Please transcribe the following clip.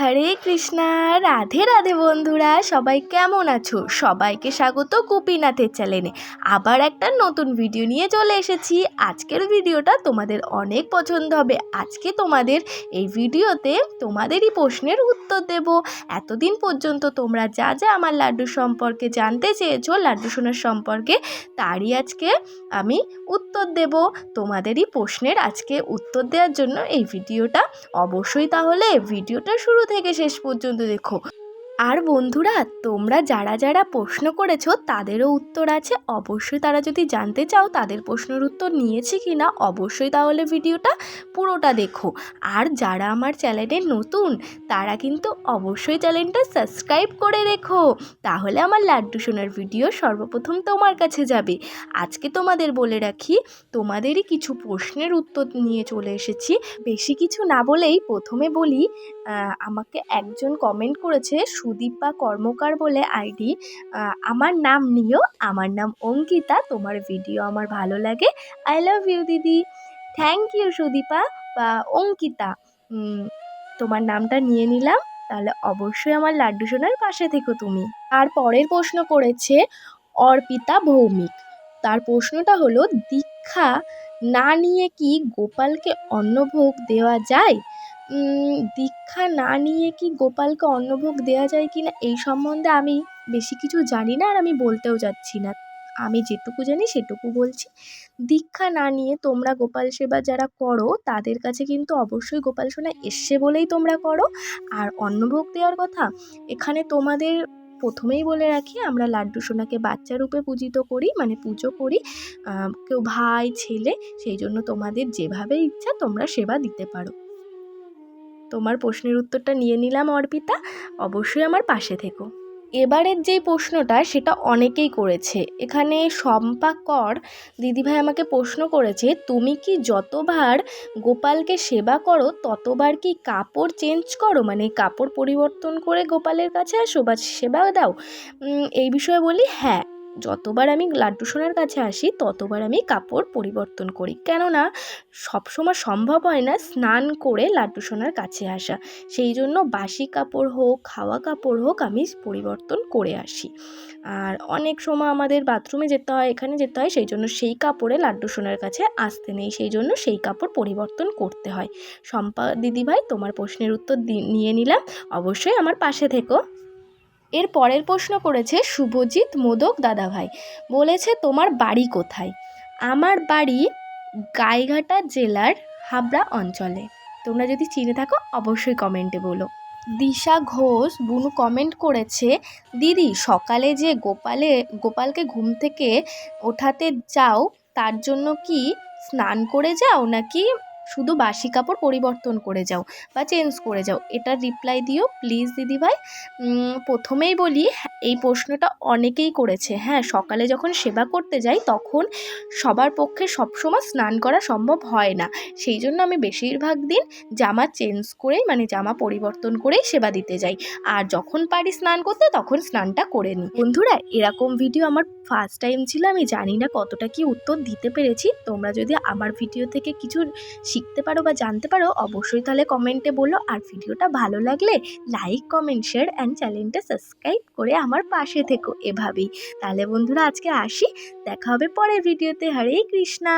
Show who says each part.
Speaker 1: হরে কৃষ্ণা, রাধে রাধে বন্ধুরা, সবাই কেমন আছো? সবাইকে স্বাগত গোপীনাথের চ্যানেলে আবার একটা নতুন ভিডিও নিয়ে চলে এসেছি। আজকের ভিডিওটা তোমাদের অনেক পছন্দ হবে। আজকে তোমাদের এই ভিডিওতে তোমাদেরই প্রশ্নের উত্তর দেব। এতদিন পর্যন্ত তোমরা যা যা আমার লাড্ডু সম্পর্কে জানতে চেয়েছো, লাড্ডু সোনার সম্পর্কে, তারই আজকে আমি উত্তর দেব। তোমাদেরই প্রশ্নের আজকে উত্তর দেওয়ার জন্য এই ভিডিওটা অবশ্যই তাহলে ভিডিওটা শুরু থেকে শেষ পর্যন্ত দেখো। আর বন্ধুরা, তোমরা যারা যারা প্রশ্ন করেছ, তাদেরও উত্তর আছে। অবশ্যই তারা যদি জানতে চাও তাদের প্রশ্নের উত্তর নিয়েছে কি না অবশ্যই তাহলে ভিডিওটা পুরোটা দেখো। আর যারা আমার চ্যানেলে নতুন, তারা কিন্তু অবশ্যই চ্যানেলটা সাবস্ক্রাইব করে রেখো। তাহলে আমার লাড্ডু সোনার ভিডিও সর্বপ্রথম তোমার কাছে যাবে। আজকে তোমাদের বলে রাখি, তোমাদেরই কিছু প্রশ্নের উত্তর নিয়ে চলে এসেছি। বেশি কিছু না বলেই প্রথমে বলি আমাকে একজন কমেন্ট করেছে সুদীপা কর্মকার বলে আইডি আমার নাম নিও, আমার নাম অঙ্কিতা, তোমার ভিডিও আমার ভালো লাগে আই লাভ ইউ দিদি। থ্যাংক ইউ সুদীপা বা অঙ্কিতা। তোমার নামটা নিয়ে নিলাম, তাহলে অবশ্যই আমার লাড্ডু সোনার পাশে থেকো তুমি। আর পরের প্রশ্ন করেছে অর্পিতা ভৌমিক। তার প্রশ্নটা হলো, দীক্ষা না নিয়ে কি গোপালকে অন্নভোগ দেওয়া যায়? দীক্ষা না নিয়ে কি গোপালকে অন্নভোগ দেওয়া যায় কি না এই সম্বন্ধে আমি বেশি কিছু জানি না আর আমি বলতেও যাচ্ছি না। আমি যেটুকু জানি সেটুকু বলছি। দীক্ষা না নিয়ে তোমরা গোপাল সেবা যারা করো, তাদের কাছে কিন্তু অবশ্যই গোপাল সোনা এসছে বলেই তোমরা করো। আর অন্নভোগ দেওয়ার কথা, এখানে তোমাদের প্রথমেই বলে রাখি, আমরা লাড্ডু সোনাকে বাচ্চা রূপে পূজিত করি মানে পুজো করি। কেউ ভাই, ছেলে, সেই জন্য তোমাদের যেভাবে ইচ্ছা তোমরা সেবা দিতে পারো। তোমার প্রশ্নের উত্তরটা নিয়ে নিলাম, অর্পিতা। অবশ্যই আমার পাশে থেকো। এবারের যেই প্রশ্নটা, সেটা অনেকেই করেছে। এখানে শম্পা কর, দিদিভাই আমাকে প্রশ্ন করেছে, তুমি কি যতবার গোপালকে সেবা করো, ততবার কি কাপড় চেঞ্জ করো? মানে কাপড় পরিবর্তন করে গোপালের কাছে আসো বা সেবা দাও। এই বিষয়ে বলি হ্যাঁ যতবার আমি লাড্ডু সোনার কাছে আসি, ততবার আমি কাপড় পরিবর্তন করি। কেননা, সবসময় সম্ভব হয় না স্নান করে লাড্ডু সোনার কাছে আসা। সেই জন্য বাসি কাপড় হোক, খাওয়া কাপড় হোক আমি পরিবর্তন করে আসি। আর অনেক সময় আমাদের বাথরুমে যেতে হয়, এখানে যেতে হয়, সেই জন্য সেই কাপড়ে লাড্ডু সোনার কাছে আসতে নেই। সেই জন্য সেই কাপড় পরিবর্তন করতে হয়। শম্পা দিদিভাই, তোমার প্রশ্নের উত্তর নিয়ে নিলাম। অবশ্যই আমার পাশে থেকো। এর পরের প্রশ্ন করেছে শুভজিৎ মোদক দাদাভাই। বলেছে, তোমার বাড়ি কোথায়? আমার বাড়ি গাইঘাটা জেলার হাবড়া অঞ্চলে। তোমরা যদি চিনে থাকো, অবশ্যই কমেন্টে বলো। দিশা ঘোষ বুনু কমেন্ট করেছে, দিদি, সকালে যে গোপালে, গোপালকে ঘুম থেকে ওঠাতে যাও, তার জন্য কি স্নান করে যাও নাকি শুধু বাসি কাপড় পরিবর্তন করে যাও বা চেঞ্জ করে যাও। এটা রিপ্লাই দিও প্লিজ দিদিভাই। প্রথমেই বলি এই প্রশ্নটা অনেকেই করেছে। হ্যাঁ সকালে যখন সেবা করতে যাই তখন সবার পক্ষে সবসময় স্নান করা সম্ভব হয় না। সেই জন্য আমি বেশিরভাগ দিন জামা চেঞ্জ করেই মানে জামা পরিবর্তন করেই সেবা দিতে যাই। আর যখন পারি স্নান করতে, তখন স্নানটা করে নিই। বন্ধুরা, এরকম ভিডিও আমার ফার্স্ট টাইম ছিল, আমি জানি না কতটা কি উত্তর দিতে পেরেছি। তোমরা যদি আমার ভিডিও থেকে কিছু শিখতে পারো বা জানতে পারো, অবশ্যই তাহলে কমেন্টে বলো। আর ভিডিওটা ভালো লাগলে লাইক কমেন্ট শেয়ার অ্যান্ড চ্যানেলটা সাবস্ক্রাইব করে আমার পাশে থেকো এভাবেই। তাহলে বন্ধুরা আজকে আসি দেখা হবে পরের ভিডিওতে হরে কৃষ্ণা।